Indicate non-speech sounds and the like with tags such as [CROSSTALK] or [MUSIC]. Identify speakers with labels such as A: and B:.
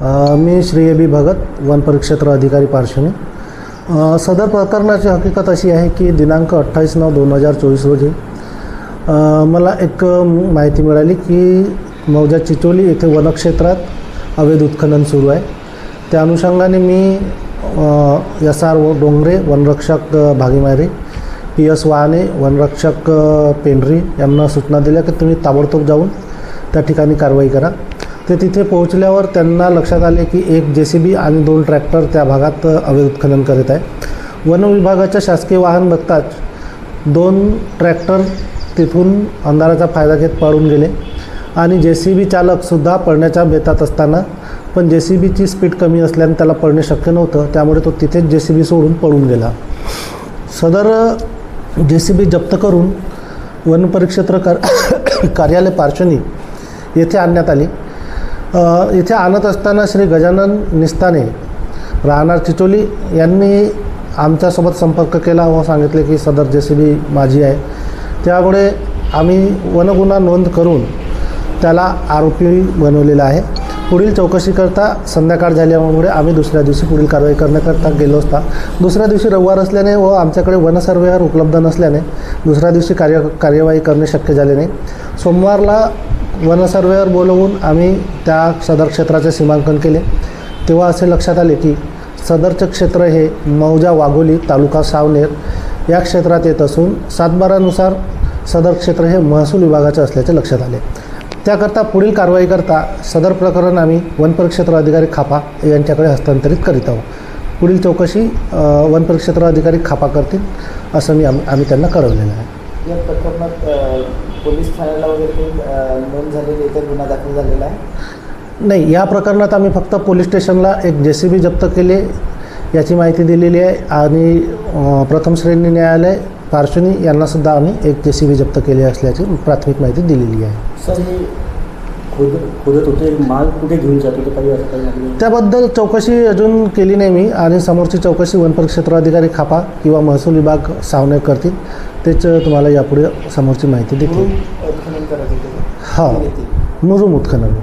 A: Me Shri A B Bhagat वन परिक्षेत्र अधिकारी पार्श्वनी सदर प्रकरणाची हकीकत अशी आहे की दिनांक अठ्ठावीस नऊ दोन हजार चोवीस रोजी मला एक माहिती मिळाली की मौजा चिचोली येथे वनक्षेत्रात अवैध उत्खनन सुरू आहे. त्या अनुषंगाने मी एस आर डोंगरे वनरक्षक अ, भागीमारे पी एस वाहने वनरक्षक पेंढरी यांना सूचना दिल्या की तुम्ही ताबडतोब जाऊन त्या ठिकाणी कारवाई करा. ते तिथे पोहोचल्यावर त्यांना लक्षात आले की एक जे सी बी आणि दोन ट्रॅक्टर त्या भागात अवैध उत्खनन करत आहे. वन विभागाच्या शासकीय वाहन बघताच दोन ट्रॅक्टर तिथून अंधाराचा फायदा घेत पळून गेले. आणि जे सी बी चालकसुद्धा पळण्याच्या बेतात असताना पण जे सी बीची स्पीड कमी असल्याने त्याला पळणे शक्य नव्हतं. त्यामुळे तो तिथेच जे सी बी सोडून पळून गेला. सदर जे सी बी जप्त करून वन परिक्षेत्र कार [COUGHS] कार्यालय पार्श्वनी येथे आणण्यात आली. इथे आणत असताना श्री गजानन निस्ताने राहणार चिचोली यांनी आमच्यासोबत संपर्क केला व सांगितले की सदर जे सी बी माझी आहे. त्यामुळे आम्ही वनगुन्हा नोंद करून त्याला आरोपी बनवलेला आहे. पुढील चौकशीकरता संध्याकाळ झाल्यामुळे आम्ही दुसऱ्या दिवशी पुढील कारवाई करण्याकरता गेलो असता. दुसऱ्या दिवशी रविवार असल्याने व आमच्याकडे वनसर्वेअर उपलब्ध नसल्याने दुसऱ्या दिवशी कार्य कार्यवाही करणे शक्य झाले नाही. सोमवारला वनसर्वेवर बोलवून आम्ही त्या सदर क्षेत्राचे सीमांकन केले. तेव्हा असे लक्षात आले की सदरचं क्षेत्र हे मौजा वाघोली तालुका सावनेर या क्षेत्रात येत असून सातबारानुसार सदर क्षेत्र हे महसूल विभागाचे असल्याचे लक्षात आले. त्याकरता पुढील कारवाई करता सदर प्रकरण आम्ही वनपरिक्षेत्र अधिकारी खापा यांच्याकडे हस्तांतरित करीत आहोत. पुढील चौकशी वनपरिक्षेत्र अधिकारी खापा करतील असं मी आम आम्ही त्यांना कळवलेलं आहे.
B: या प्रकरणात पोलीस ठाण्याला वगैरे नोंद झालेली आहे तर गुन्हा दाखल झालेला आहे?
A: नाही या प्रकरणात आम्ही फक्त पोलीस स्टेशनला एक जे सी बी जप्त केले याची माहिती दिलेली आहे. आणि प्रथम श्रेणी न्यायालय पार्श्वनी यांनासुद्धा आम्ही एक जे सी बी जप्त केली असल्याची प्राथमिक माहिती दिलेली आहे.
C: सर हे खोद खोदत होते. माल कुठे घेऊन जात? होते काही असं काही माहिती नाही.
A: त्याबद्दल चौकशी अजून केली नाही मी. आणि समोरची चौकशी वनपरिक्षेत्र अधिकारी खापा किंवा महसूल विभाग सावने करतील. तेच तुम्हाला यापुढे समोरची माहिती
B: होते.
A: हा. मुरुम उत्खनन.